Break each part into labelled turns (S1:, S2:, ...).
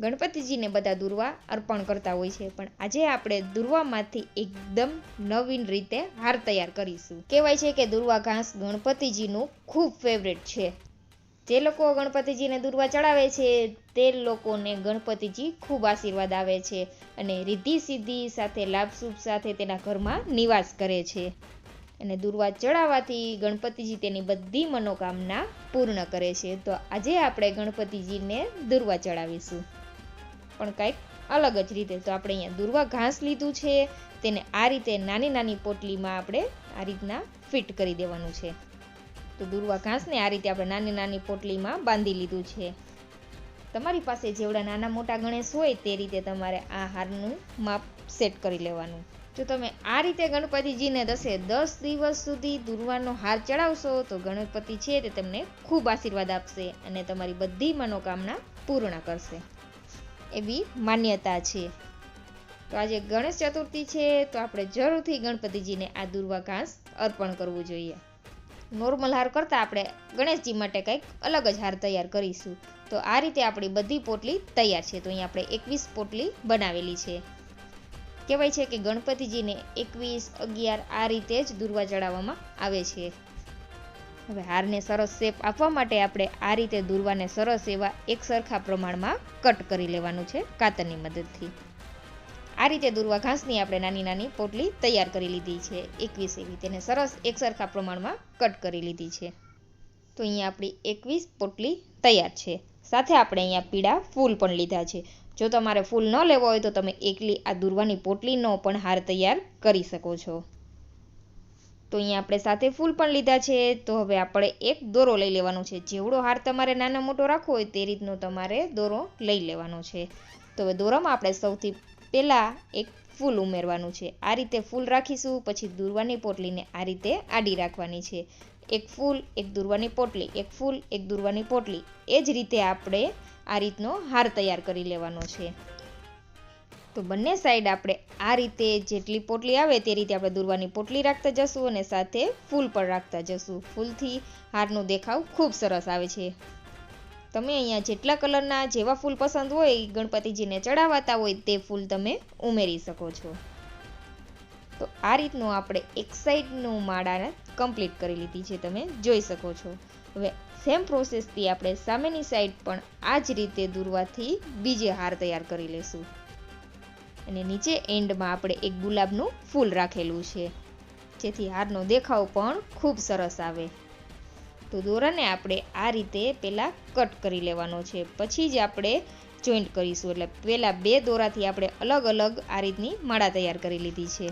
S1: ગણપતિજીને બધા દુર્વા અર્પણ કરતા હોય છે. પણ આજે આપણે દુર્વામાંથી એકદમ નવીન રીતે હાર તૈયાર કરીશું. કહેવાય છે કે દુર્વા ઘાસ ગણપતિજીનું ખૂબ ફેવરેટ છે. જે લોકો ગણપતિજીને દુર્વા ચડાવે છે, તે લોકોને ગણપતિજી ખૂબ આશીર્વાદ આવે છે અને રિદ્ધિ સિદ્ધિ સાથે લાભ શુભ સાથે તેના ઘરમાં નિવાસ કરે છે. અને દુર્વા ચડાવવાથી ગણપતિજી તેની બધી મનોકામના પૂર્ણ કરે છે. તો આજે આપણે ગણપતિજીને દુર્વા ચડાવીશું. પણ કંઈક અલગ જ રીતે. તો આપણે અહીંયા દુર્વા ઘાસ લીધું છે. તેને આ રીતે નાની નાની પોટલીમાં આપણે આ રીતના ફિટ કરી દેવાનું છે. તો દુર્વા ઘાસને આ રીતે આપણે નાની નાની પોટલીમાં બાંધી લીધું છે. તમારી પાસે જેવડા નાના મોટા ગણેશ હોય તે રીતે તમારે આ હારનું માપ સેટ કરી લેવાનું. જો તમે આ રીતે ગણપતિજીને દસે દસ દિવસ સુધી દુર્વાનો હાર ચડાવશો, તો ગણપતિ છે તે તમને ખૂબ આશીર્વાદ આપશે અને તમારી બધી મનોકામના પૂર્ણ કરશે. એવી માન્યતા છે. તો આજે ગણેશ ચતુર્થી છે, તો આપણે જરૂરથી ગણપતિજીને આ દુર્વા ઘાસ અર્પણ કરવું જોઈએ. નોર્મલ હાર કરતાં આપણે ગણેશજી માટે કંઈક અલગ જ હાર તૈયાર કરીશું. તો આ રીતે આપણી બધી પોટલી તૈયાર છે. તો અહીંયા આપણે એકવીસ પોટલી બનાવેલી છે. કહેવાય છે કે ગણપતિજીને એકવીસ, અગિયાર આ રીતે જ દુર્વા ચડાવવામાં આવે છે. હવે હારને સરસ શેપ આપવા માટે આપણે આ રીતે દુર્વાને સરસ એવા એક સરખા પ્રમાણમાં કટ કરી લેવાનું છે કાતરની મદદથી. આ રીતે દુર્વા ઘાસની આપણે નાની નાની પોટલી તૈયાર કરી લીધી છે. એકવીસ એવી તેને સરસ એક સરખા પ્રમાણમાં કટ કરી લીધી છે. તો અહીંયા આપણી એકવીસ પોટલી તૈયાર છે. સાથે આપણે અહીંયા પીળા ફૂલ પણ લીધા છે. જો તમારે ફૂલ ન લેવો હોય તો તમે એકલી આ દુર્વાની પોટલીનો પણ હાર તૈયાર કરી શકો છો. તો અહીંયા આપણે સાથે ફૂલ પણ લીધા છે. તો હવે આપણે એક દોરો લઈ લેવાનો છે. જેવડો હાર તમારે નાનો મોટો રાખવો હોય તે રીતનો તમારે દોરો લઈ લેવાનો છે. તો હવે દોરામાં આપણે સૌથી પહેલાં એક ફૂલ ઉમેરવાનું છે. આ રીતે ફૂલ રાખીશું, પછી દુર્વાની પોટલીને આ રીતે આડી રાખવાની છે. એક ફૂલ, એક દુર્વાની પોટલી, એક ફૂલ, એક દૂરવાની પોટલી. એ જ રીતે આપણે આ રીતનો હાર તૈયાર કરી લેવાનો છે. તો બંને સાઈડ આપણે આ રીતે જેટલી પોટલી આવે તે રીતે આપણે દુર્વાની પોટલી રાખતા જશું અને સાથે ફૂલ પણ રાખતા જશું. ફૂલથી હારનો દેખાવ ખૂબ સરસ આવે છે. તમે અહીંયા જેટલા કલરના જેવા ફૂલ પસંદ હોય, ગણપતિજીને ચડાવાતા હોય તે ફૂલ તમે ઉમેરી શકો છો. તો આ રીતનું આપણે એક સાઈડનું માળાને કમ્પ્લીટ કરી લીધી છે તમે જોઈ શકો છો. હવે સેમ પ્રોસેસથી આપણે સામેની સાઈડ પણ આ જ રીતે દૂરવાથી બીજે હાર તૈયાર કરી લેશું. અને નીચે એન્ડમાં આપણે એક ગુલાબનું ફૂલ રાખેલું છે. જેથી હારનો દેખાવ પણ ખૂબ સરસ આવે. તો દોરાને આપણે આ રીતે પહેલાં કટ કરી લેવાનો છે. પછી જ આપણે જોઈન્ટ કરીશું. એટલે પહેલાં બે દોરાથી આપણે અલગ અલગ આ રીતની માળા તૈયાર કરી લીધી છે.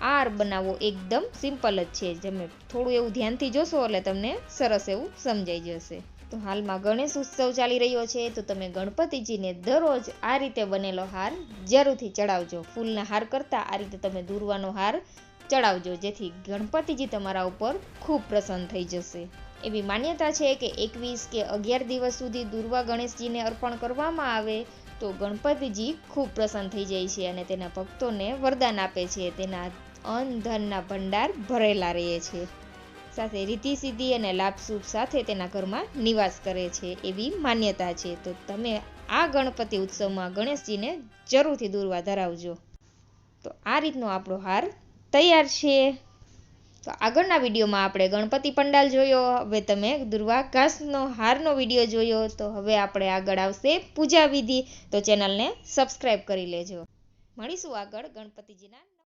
S1: આર બનાવવો એકદમ સિમ્પલ જ છે. તમે થોડું એવું ધ્યાનથી જોશો એટલે તમને સરસ એવું સમજાઈ જશે. તો હાલમાં ગણેશ ઉત્સવ ચાલી રહ્યો છે, તો તમે ગણપતિજીને દરરોજ આ રીતે બનેલો હાર જરૂરથી ચડાવજો. ફૂલના હાર કરતાં આ રીતે તમે દૂરવાનો હાર ચડાવજો, જેથી ગણપતિજી તમારા ઉપર ખૂબ પ્રસન્ન થઈ જશે. એવી માન્યતા છે કે એકવીસ કે અગિયાર દિવસ સુધી દુર્વા ગણેશજીને અર્પણ કરવામાં આવે, તો ગણપતિજી ખૂબ પ્રસન્ન થઈ જાય છે અને તેના ભક્તોને વરદાન આપે છે. તેના અન્ન, ધનના ભંડાર ભરેલા રહે છે. સાથે રીતિ સિદ્ધિ અને લાભ શુભ સાથે તેના ઘરમાં નિવાસ કરે છે એવી માન્યતા છે. તો તમે આ ગણપતિ ઉત્સવમાં ગણેશજીને જરૂરથી દૂરવા ધરાવજો. તો આ રીતનો આપણો હાર તૈયાર છે. તો આગળના વિડીયોમાં આપણે ગણપતિ પંડાલ જોયો. હવે તમે દુર્વા ઘાસનો હારનો વીડિયો જોયો. તો હવે આપણે આગળ આવશે પૂજા વિધિ. તો ચેનલને સબસ્ક્રાઈબ કરી લેજો. મળીશું આગળ ગણપતિજીના